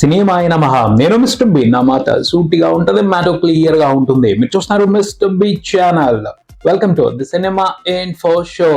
సినిమాయ నమః. నేను Mister B నా మాట సూటిగా ఉంటుంది మ్యాటర్ క్లియర్గా ఉంటుంది. మీరు చూస్తున్నారు Mister B channel. Welcome to the cinema in for show.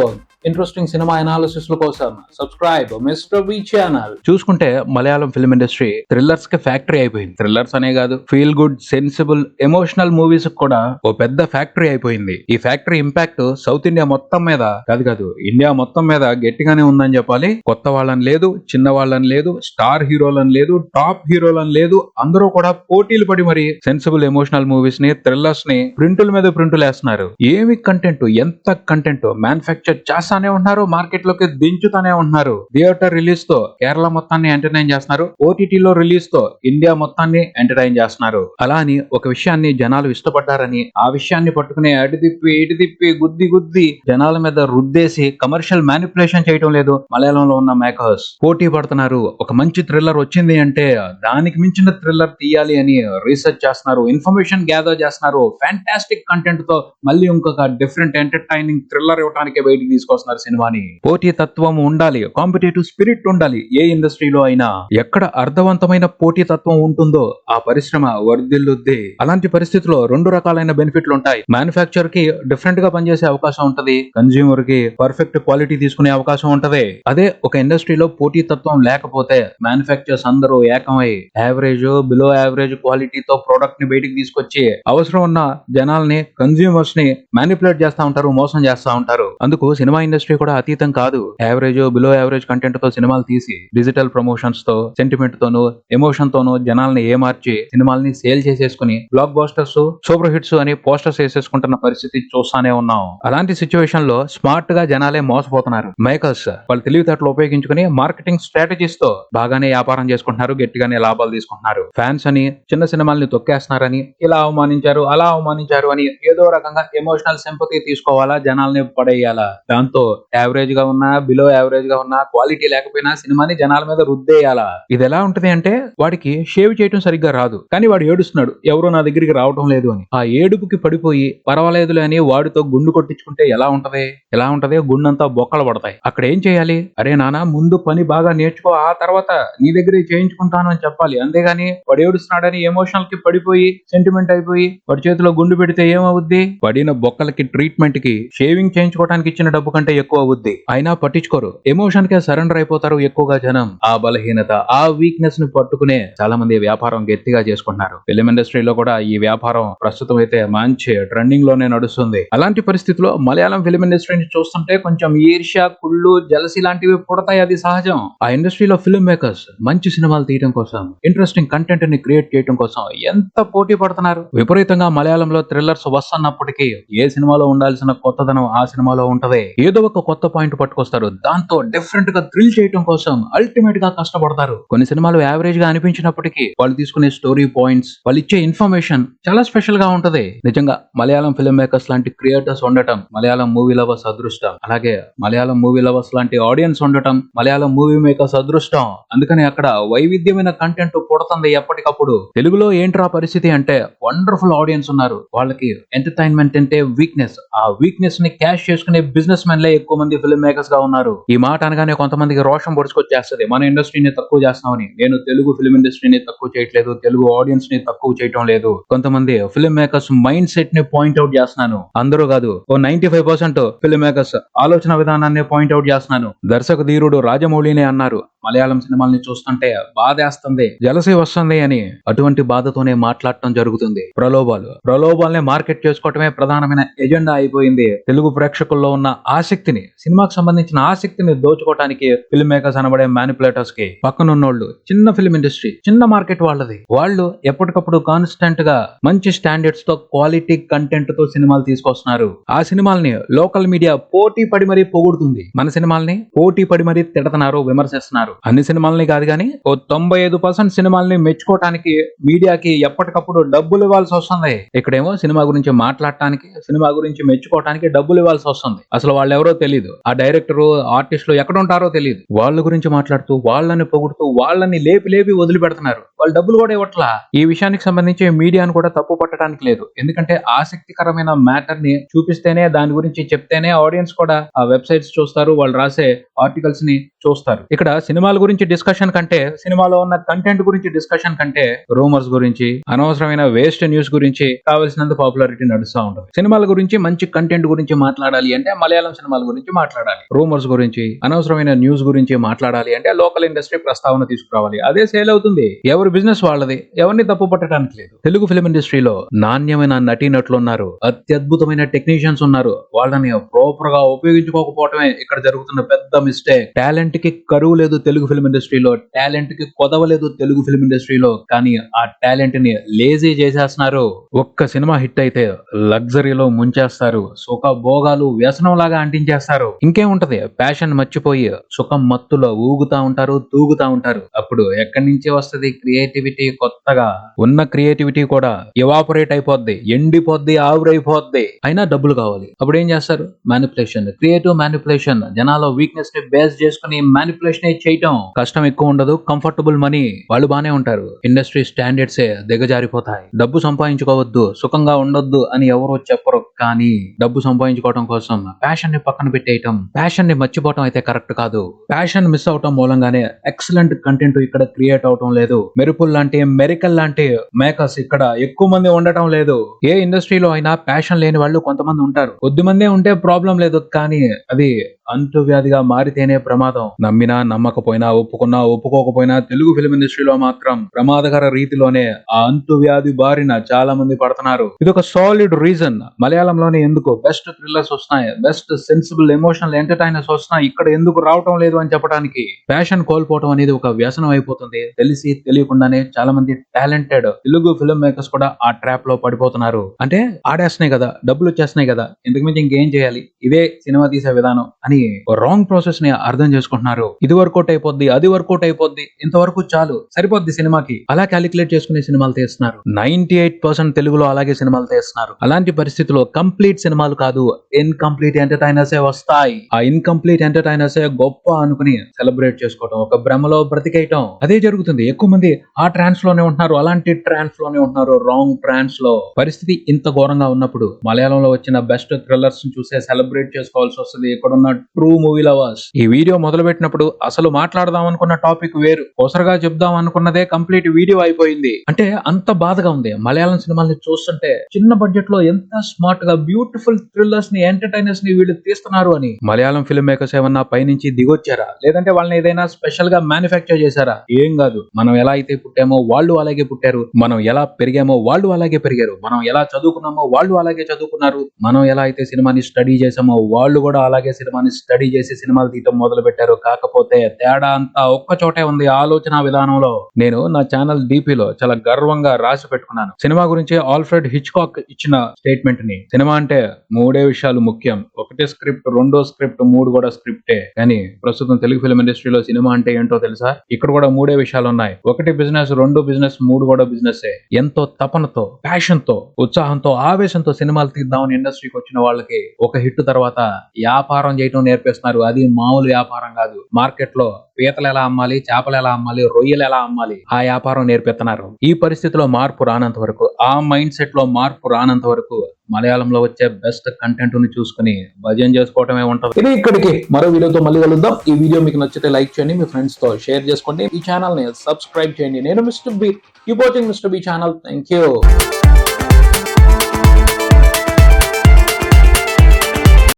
Interesting cinema analysis కోసం సబ్స్క్రైబ్ మిస్టర్ బి ఛానల్ చూసుకుంటే మలయాళం ఫిల్మ్ ఇండస్ట్రీ థ్రిల్లర్స్కి ఫ్యాక్టరీ అయిపోయింది. థ్రిల్లర్స్ అనే కాదు feel good sensible emotional movies కూడా ఓ పెద్ద ఫ్యాక్టరీ అయిపోయింది. ఈ ఫ్యాక్టరీ ఇంపాక్ట్ సౌత్ ఇండియా మొత్తం మీద కాదు కాదు ఇండియా మొత్తం మీద గట్టిగానే ఉందని చెప్పాలి. కొత్త వాళ్ళని లేదు చిన్న వాళ్ళని లేదు స్టార్ హీరోలని లేదు టాప్ హీరోలని లేదు అందరూ కూడా పోటీలు పడి మరి సెన్సిబుల్ ఎమోషనల్ మూవీస్ని థ్రిల్లర్స్ని ప్రింటుల మీద ప్రింటులు వేస్తున్నారు. ఏమి కంటెంట్ ఎంత కంటెంట్ మ్యానుఫ్యాక్చర్ చేస్తానే ఉంటున్నారు మార్కెట్లోకి దించుతానే ఉంటున్నారు. థియేటర్ రిలీజ్తో కేరళ మొత్తాన్ని ఎంటర్టైన్ చేస్తున్నారు. ఓటీటీ లో రిలీజ్తో ఇండియా మొత్తాన్ని ఎంటర్టైన్ చేస్తున్నారు. అలా అని ఒక విషయాన్ని జనాలు ఇష్టపడ్డారని ఆ విషయాన్ని పట్టుకుని అటు తిప్పి ఇటు తిప్పి గుద్ది గుద్ది జనాల మీద రుద్దేసి కమర్షియల్ మ్యానిపులేషన్ చేయడం లేదు మలయాళంలో ఉన్న మేకర్స్. పోటీ పడుతున్నారు. ఒక మంచి థ్రిల్లర్ వచ్చింది అంటే దానికి మించిన థ్రిల్లర్ తీయాలి అని రీసెర్చ్ చేస్తున్నారు. ఇన్ఫర్మేషన్ గ్యాదర్ చేస్తున్నారు. ఫ్యాంటాస్టిక్ కంటెంట్తో మళ్ళీ ఇంకొక డిఫరెంట్ ఎంటర్టైనింగ్ థ్రిల్లర్ ఇవ్వడానికి బయటికి వస్తున్నారు సినిమాని పోటీ తత్వం ఉండాలి కాంపిటేటివ్ స్పిరిట్ ఉండాలి. ఏ ఇండస్ట్రీలో అయినా ఎక్కడ అర్థవంతమైన పోటీ తత్వం ఉంటుందో ఆ పరిశ్రమ వర్ధిల్లుద్ది. అలాంటి పరిస్థితిలో రెండు రకాలైన బెనిఫిట్లు ఉంటాయి. మ్యానుఫ్యాక్చర్కి డిఫరెంట్గా పనిచేసే అవకాశం ఉంటది. కన్జ్యూమర్కి పర్ఫెక్ట్ క్వాలిటీ తీసుకునే అవకాశం ఉంటది. అదే ఒక ఇండస్ట్రీలో పోటీ తత్వం లేకపోతే మ్యానుఫ్యాక్చర్స్ అందరూ ఏకమై యావరేజ్ బిలో యావరేజ్ క్వాలిటీతో ప్రోడక్ట్ని బయటికి తీసుకొచ్చి అవసరం ఉన్న జనాల్ని కన్జ్యూమర్స్ని మ్యానిపులేట్ చేస్తా ఉంటారు మోసం చేస్తా ఉంటారు. అందుకు సినిమా ఇండస్ట్రీ కూడా అతీతం కాదు. యావరేజ్ బిలో యావరేజ్ కంటెంట్తో సినిమాలు తీసి డిజిటల్ ప్రమోషన్స్తో సెంటిమెంట్ తోను ఎమోషన్ తోను జనాల్ని ఏమార్చి సినిమాల్ని సేల్ చేసేసుకుని బ్లాక్ బాస్టర్స్ సూపర్ హిట్స్ అని పోస్టర్స్ వేసేసుకుంటున్న పరిస్థితి చూస్తానే ఉన్నాం. అలాంటి సిచ్యువేషన్లో స్మార్ట్గా జనాలే మోసపోతున్నారు. మేకర్స్ వాళ్ళు తెలివితేటలు ఉపయోగించుకుని మార్కెటింగ్ స్ట్రాటజీస్తో బాగానే వ్యాపారం చేసుకుంటున్నారు గట్టిగానే లాభాలు తీసుకుంటున్నారు. ఫ్యాన్స్ అని చిన్న సినిమాల్ని తొక్కేస్తున్నారని ఇలా అవమానించారు అలా అవమానించారు అని ఏదో రకంగా ఎమోషనల్ సింపతి తీసుకోవాలా జనాల్ని పడేయాలా? దాంతో యావరేజ్గా ఉన్నా బిలో యావరేజ్గా ఉన్నా క్వాలిటీ లేకపోయినా సినిమాని జనాల మీద రుద్దేయాలా? ఇది ఎలా ఉంటది అంటే వాడికి షేవ్ చేయటం సరిగ్గా రాదు. కానీ వాడు ఏడుస్తున్నాడు ఎవరో నా దగ్గరికి రావటం లేదు అని. ఆ ఏడుపుకి పడిపోయి పర్వాలేదులే అని వాడితో గుండు కొట్టించుకుంటే ఎలా ఉంటది? ఎలా ఉంటది? గుండంతా బొక్కలు పడతాయి. అక్కడ ఏం చేయాలి? అరే నానా ముందు పని బాగా నేర్చుకో ఆ తర్వాత నీ దగ్గరే చేయించుకుంటాను అని చెప్పాలి. అంతేగాని వాడు ఏడుస్తున్నాడని ఎమోషనల్కి పడిపోయి సెంటిమెంట్ అయిపోయి వాడి చేతిలో గుండు పెడితే ఏమవుద్ది? పడిన బొక్కలకి ట్రీట్మెంట్కి షేవింగ్ చేయించుకోవడానికి ఇచ్చిన డబ్బు కంటే ఎక్కువ అవుద్ది అయినా పట్టించుకోరు. ఎమోషన్ కే సరెండర్ అయిపోతారు ఎక్కువగా జనం. ఆ బలహీనత ఆ వీక్నెస్ని పట్టుకునే చాలా మంది వ్యాపారం గట్టిగా చేసుకుంటున్నారు. ఫిలిం ఇండస్ట్రీలో కూడా ఈ వ్యాపారం ప్రస్తుతం అయితే మంచి ట్రెండింగ్లోనే నడుస్తుంది. అలాంటి పరిస్థితిలో మలయాళం ఫిలిం ఇండస్ట్రీని చూస్తుంటే కొంచెం ఈర్ష్య కుళ్ళు జలసి లాంటివి పుడతాయి అది సహజం. ఆ ఇండస్ట్రీలో ఫిల్మ్ మేకర్స్ మంచి సినిమాలు తీయడం కోసం ఇంట్రెస్టింగ్ కంటెంట్ని క్రియేట్ చేయడం కోసం ఎంత పోటీ పడుతున్నారు? విపరీతంగా మలయాళంలో థ్రిల్లర్స్ వస్తున్నప్పటికీ ఏ సినిమాలో ఉండాల్సిన కొత్తదనం ఆ సినిమాలో ఉంటది. ఏదో ఒక కొత్త పాయింట్ పట్టుకొస్తారు. దాంతో డిఫరెంట్గా థ్రిల్ చేయడం కోసం అల్టిమేట్గా కష్టపడతారు. కొన్ని సినిమాలు యావరేజ్గా అనిపించినప్పటికీ వాళ్ళు తీసుకునే స్టోరీ పాయింట్స్ వాళ్ళు ఇచ్చే ఇన్ఫర్మేషన్ చాలా స్పెషల్గా ఉంటది. నిజంగా మలయాళం ఫిల్మ్ మేకర్స్ లాంటి క్రియేటర్స్ ఉండటం మలయాళం మూవీ లవర్స్ అదృష్టం. అలాగే మలయాళం మూవీ లవర్స్ లాంటి ఆడియన్స్ ఉండటం మలయాళం మూవీ మేకర్స్ అదృష్టం. అందుకని అక్కడ వైవిధ్యమైన కంటెంట్ పుడుతుంది ఎప్పటికప్పుడు. తెలుగులో ఏంట్రా పరిస్థితి అంటే వండర్ఫుల్ ఆడియన్స్ ఉన్నారు. వాళ్ళకి ఎంటర్టైన్మెంట్ అంటే వీక్నెస్ ఆ వీక్నెస్ని క్యాష్ చేసుకునే బిజినెస్ మెన్లే ఎక్కువ మంది ఫిల్మ్ మేకర్స్గా ఉన్నారు. ఈ మాట అనగానే కొంతమందికి రోషం పొడుచుకొచ్చేస్తుంది. మన ఇండస్ట్రీని తక్కువ చేస్తామని నేను తెలుగు ఫిల్మ్ ఇండస్ట్రీని తక్కువ చేయట్లేదు. తెలుగు ఆడియన్స్ని తక్కువ చేయటం లేదు. కొంతమంది ఫిల్మ్ మేకర్స్ మైండ్ సెట్ని పాయింట్ అవుట్ చేస్తున్నాను. అందరూ కాదు ఓ ninety five percent film makers ఆలోచన విధానాన్ని పాయింట్ అవుట్ చేస్తున్నాను. దర్శక ధీరుడు రాజమౌళినే అన్నారు. మలయాళం సినిమాల్ని చూస్తుంటే బాధేస్తుంది జలసి వస్తుంది అని అటువంటి బాధతోనే మాట్లాడటం జరుగుతుంది. ప్రలోభాలు. ప్రలోభాలనే మార్కెట్ చేసుకోవటమే ప్రధానమైన ఎజెండా అయిపోయింది. తెలుగు ప్రేక్షకుల్లో ఉన్న ఆసక్తిని సినిమాకు సంబంధించిన ఆసక్తిని దోచుకోవటానికి ఫిల్మ్ మేకర్స్ అనబడే మ్యానిపులేటర్స్కి పక్కనున్నోళ్ళు చిన్న ఫిల్మ్ ఇండస్ట్రీ చిన్న మార్కెట్ వాళ్ళది. వాళ్ళు ఎప్పటికప్పుడు కాన్స్టెంట్గా మంచి స్టాండర్డ్స్తో క్వాలిటీ కంటెంట్తో సినిమాలు తీసుకొస్తున్నారు. ఆ సినిమాల్ని లోకల్ మీడియా పోటీ పడి మరీ పొగుడుతుంది. మన సినిమాల్ని పోటీ పడి మరీ తిడతన్నారు విమర్శిస్తున్నారు. అన్ని సినిమాలని కాదు కానీ ఓ తొంభై ఐదు పర్సెంట్ సినిమాల్ని మెచ్చుకోవటానికి మీడియాకి ఎప్పటికప్పుడు డబ్బులు ఇవ్వాల్సి వస్తుంది. ఇక్కడేమో సినిమా గురించి మాట్లాడటానికి సినిమా గురించి మెచ్చుకోవటానికి డబ్బులు ఇవ్వాల్సి వస్తుంది. అసలు వాళ్ళు ఎవరో తెలియదు ఆ డైరెక్టర్ ఆర్టిస్టులు ఎక్కడ ఉంటారో తెలియదు వాళ్ళ గురించి మాట్లాడుతూ వాళ్ళని పొగుడుతూ వాళ్ళని లేపి లేపి వదిలిపెడుతున్నారు. వాళ్ళు డబ్బులు కూడా ఇవ్వట్లా. ఈ విషయానికి సంబంధించి మీడియాను కూడా తప్పు పట్టడానికి లేదు. ఎందుకంటే ఆసక్తికరమైన మ్యాటర్ని చూపిస్తేనే దాని గురించి చెప్తేనే ఆడియన్స్ కూడా ఆ వెబ్సైట్స్ చూస్తారు. వాళ్ళు రాసే ఆర్టికల్స్ని చూస్తారు. ఇక్కడ సినిమా సినిమాల గురించి డిస్కషన్ కంటే సినిమాలో ఉన్న కంటెంట్ గురించి డిస్కషన్ కంటే రూమర్స్ గురించి అనవసరమైన వేస్ట్ న్యూస్ గురించి కావలసినంత పాపులారిటీ నడుస్తూ ఉంటుంది. సినిమాల గురించి మంచి కంటెంట్ గురించి మాట్లాడాలి అంటే మలయాళం సినిమాల గురించి మాట్లాడాలి. రూమర్స్ గురించి అనవసరమైన న్యూస్ గురించి మాట్లాడాలి అంటే లోకల్ ఇండస్ట్రీ ప్రస్తావన తీసుకురావాలి. అదే సేల్ అవుతుంది. ఎవరి బిజినెస్ వాళ్ళది ఎవరిని తప్పు పట్టడానికి లేదు. తెలుగు ఫిలిం ఇండస్ట్రీలో నాణ్యమైన నటీనటులు ఉన్నారు. అత్యద్భుతమైన టెక్నీషియన్స్ ఉన్నారు. వాళ్ళని ప్రాపర్గా ఉపయోగించుకోకపోవటమే ఇక్కడ జరుగుతున్న పెద్ద మిస్టేక్ టాలెంట్కి కరువు లేదు తెలుగు ఫిల్మ్ ఇండస్ట్రీలో టాలెంట్కి కొదవలేదు తెలుగు ఫిలిం ఇండస్ట్రీలో కానీ ఆ టాలెంట్ని లేజీ చేసేస్తున్నారు. ఒక్క సినిమా హిట్ అయితే లగ్జరీలో ముంచేస్తారు. సుఖ భోగాలు వ్యసనం లాగా అంటించేస్తారు ఇంకేముంటది ప్యాషన్ మర్చిపోయి సుఖం మత్తులో ఊగుతా ఉంటారు తూగుతా ఉంటారు. అప్పుడు ఎక్కడి నుంచి వస్తది క్రియేటివిటీ కొత్తగా ఉన్న క్రియేటివిటీ కూడా ఇవాపరేట్ అయిపోద్ది ఎండిపోద్ది ఆవిరైపోద్ది. అయినా డబ్బులు కావాలి. అప్పుడు ఏం చేస్తారు? మ్యానిపులేషన్ క్రియేటివ్ మ్యానిపులేషన్ జనాల వీక్నెస్ని బేస్ చేసుకుని మ్యానిపులేషన్ చేయటం కష్టం ఎక్కువ ఉండదు. కంఫర్టబుల్ మనీ వాళ్ళు బానే ఉంటారు. ఇండస్ట్రీ స్టాండర్డ్స్ ఏ దిగజారిపోతాయి. డబ్బు సంపాదించుకోవద్దు సుఖంగా ఉండొద్దు అని ఎవరో చెప్పరు. కానీ డబ్బు సంపాదించుకోవడం కోసం ప్యాషన్ని పక్కన పెట్టేయటం ప్యాషన్ని మర్చిపోవటం అయితే కరెక్ట్ కాదు. ప్యాషన్ మిస్ అవటం మూలంగానే ఎక్సలెంట్ కంటెంట్ ఇక్కడ క్రియేట్ అవటం లేదు. మెరుపుల్ లాంటి మెరికల్ లాంటి మేకర్స్ ఇక్కడ ఎక్కువ మంది ఉండటం లేదు. ఏ ఇండస్ట్రీలో అయినా ప్యాషన్ లేని వాళ్ళు కొంతమంది ఉంటారు. కొద్ది మందే ఉంటే ప్రాబ్లం లేదు. కానీ అది అంటువ్యాధిగా మారితేనే ప్రమాదం. నమ్మినా నమ్మకపోయినా ఒప్పుకున్నా ఒప్పుకోకపోయినా తెలుగు ఫిలిం ఇండస్ట్రీలో మాత్రం ప్రమాదకర రీతిలోనే ఆ అంటువ్యాధి బారిన చాలా మంది పడుతున్నారు. ఇది ఒక సాలిడ్ రీజన్ మలయాళంలోనే ఎందుకు బెస్ట్ థ్రిల్లర్స్ వస్తున్నాయి. బెస్ట్ సెన్సిబుల్ ఎమోషనల్ ఎంటర్టైనర్స్ వస్తున్నాయి. ఇక్కడ ఎందుకు రావటం లేదు అని చెప్పడానికి ఫ్యాషన్ కోల్పోవడం అనేది ఒక వ్యసనం అయిపోతుంది. తెలిసి తెలియకుండానే చాలా మంది టాలెంటెడ్ తెలుగు ఫిల్మ్ మేకర్స్ కూడా ఆ ట్రాప్లో పడిపోతున్నారు. అంటే ఆడేస్తున్నాయి కదా డబ్బులు వచ్చేస్తున్నాయి కదా ఇంతకుమించి ఇంకేం చేయాలి? ఇదే సినిమా తీసే విధానం అని రాంగ్ ప్రాసెస్ని అర్థం చేసుకుంటున్నారు. ఇది వర్కౌట్ అయిపోద్ది అది వర్కౌట్ అయిపోద్ది ఇంతవరకు చాలు సరిపోద్ది సినిమాకి. అలా క్యాలిక్యులేట్ చేసుకునే సినిమాలు తీస్తున్నారు. నైన్టీ ఎయిట్ పర్సెంట్ తెలుగులో అలాగే సినిమాలు తీస్తున్నారు. అలాంటి పరిస్థితిలో కంప్లీట్ సినిమాలు కాదు ఇన్కంప్లీట్ ఎంటర్టైనర్స్ వస్తాయి. ఆ ఇన్కంప్లీట్ ఎంటర్టైనర్స్ గొప్ప అనుకుని సెలబ్రేట్ చేసుకోవడం ఒక భ్రమలో బ్రతికేయటం. అదే జరుగుతుంది. ఎక్కువ మంది ఆ ట్రాన్స్లోనే ఉంటున్నారు అలాంటి ట్రాన్స్లోనే ఉంటున్నారు రాంగ్ ట్రాన్స్లో. పరిస్థితి ఇంత ఘోరంగా ఉన్నప్పుడు మలయాళంలో వచ్చిన బెస్ట్ థ్రిల్లర్స్ చూసే సెలబ్రేట్ చేసుకోవాల్సి వస్తుంది ఇక్కడున్న ట్రూ మూవీ లవర్స్. ఈ వీడియో మొదలు పెట్టినప్పుడు అసలు మాట్లాడదాం అనుకున్న టాపిక్ వేరు. కొసరగా చెప్దాం అనుకున్నదే కంప్లీట్ వీడియో అయిపోయింది. అంటే అంత బాధగా ఉంది. మలయాళం సినిమాల్ని చూస్తుంటే చిన్న బడ్జెట్లో ఎంత స్మార్ట్గా బ్యూటిఫుల్ థ్రిల్లర్స్ని ఎంటర్టైనర్స్ని వీళ్ళు తీస్తున్నారు అని. మలయాళం ఫిల్మ్ మేకర్స్ ఏమన్నా పైనుంచి దిగొచ్చారా? లేదంటే వాళ్ళని ఏదైనా స్పెషల్గా మ్యానుఫ్యాక్చర్ చేశారా? ఏం కాదు. మనం ఎలా అయితే పుట్టామో వాళ్ళు అలాగే పుట్టారు. మనం ఎలా పెరిగామో వాళ్ళు అలాగే పెరిగారు. మనం ఎలా చదువుకున్నామో వాళ్ళు అలాగే చదువుకున్నారు. మనం ఎలా అయితే సినిమాని స్టడీ చేసామో వాళ్ళు కూడా అలాగే సినిమాని స్టడీ చేసి సినిమాలు తీయటం మొదలు పెట్టారు కాకపోతే తేడా అంతా ఒక్క చోటే ఉంది ఆలోచన విధానంలో. నేను నా ఛానల్ డిపిలో చాలా గర్వంగా రాసి పెట్టుకున్నాను. సినిమా గురించి ఆల్ఫ్రెడ్ హిచ్కాక్ ఇచ్చిన స్టేట్మెంట్ని సినిమా అంటే మూడే విషయాలు ముఖ్యం. ఒకటి స్క్రిప్ట్ రెండో స్క్రిప్ట్ మూడు కూడా స్క్రిప్టే. కానీ ప్రస్తుతం తెలుగు ఫిల్మ్ ఇండస్ట్రీలో సినిమా అంటే ఏంటో తెలుసా? ఇక్కడ కూడా మూడే విషయాలు ఉన్నాయి. ఒకటి బిజినెస్ రెండు బిజినెస్ మూడు కూడా బిజినెస్ ఎంతో తపనతో ప్యాషన్తో ఉత్సాహంతో ఆవేశంతో సినిమాలు తీద్దామని ఇండస్ట్రీకి వచ్చిన వాళ్ళకి ఒక హిట్ తర్వాత వ్యాపారం చేయటం నేర్పిస్తున్నారు. అది మామూలు వ్యాపారం కాదు. మార్కెట్లో పీతలు ఎలా అమ్మాలి చేపలు ఎలా అమ్మాలి రొయ్యలు ఎలా అమ్మాలి ఆ వ్యాపారం నేర్పిస్తున్నారు. ఈ పరిస్థితిలో మార్పు రానంత వరకు ఆ మైండ్ సెట్లో మార్పు రానంత వరకు మలయాళంలో వచ్చే బెస్ట్ కంటెంట్ను చూసుకుని భజన చేసుకోవటమే ఉంటుంది. ఇది ఇక్కడికి మరో వీడియోతో మళ్ళీ కలుద్దాం. ఈ వీడియో మీకు నచ్చితే లైక్ చేయండి మీ ఫ్రెండ్స్తో షేర్ చేసుకోండి. ఈ ఛానల్ని సబ్స్క్రైబ్ చేయండి. నేను Mister B keep watching Mister B channel. Thank you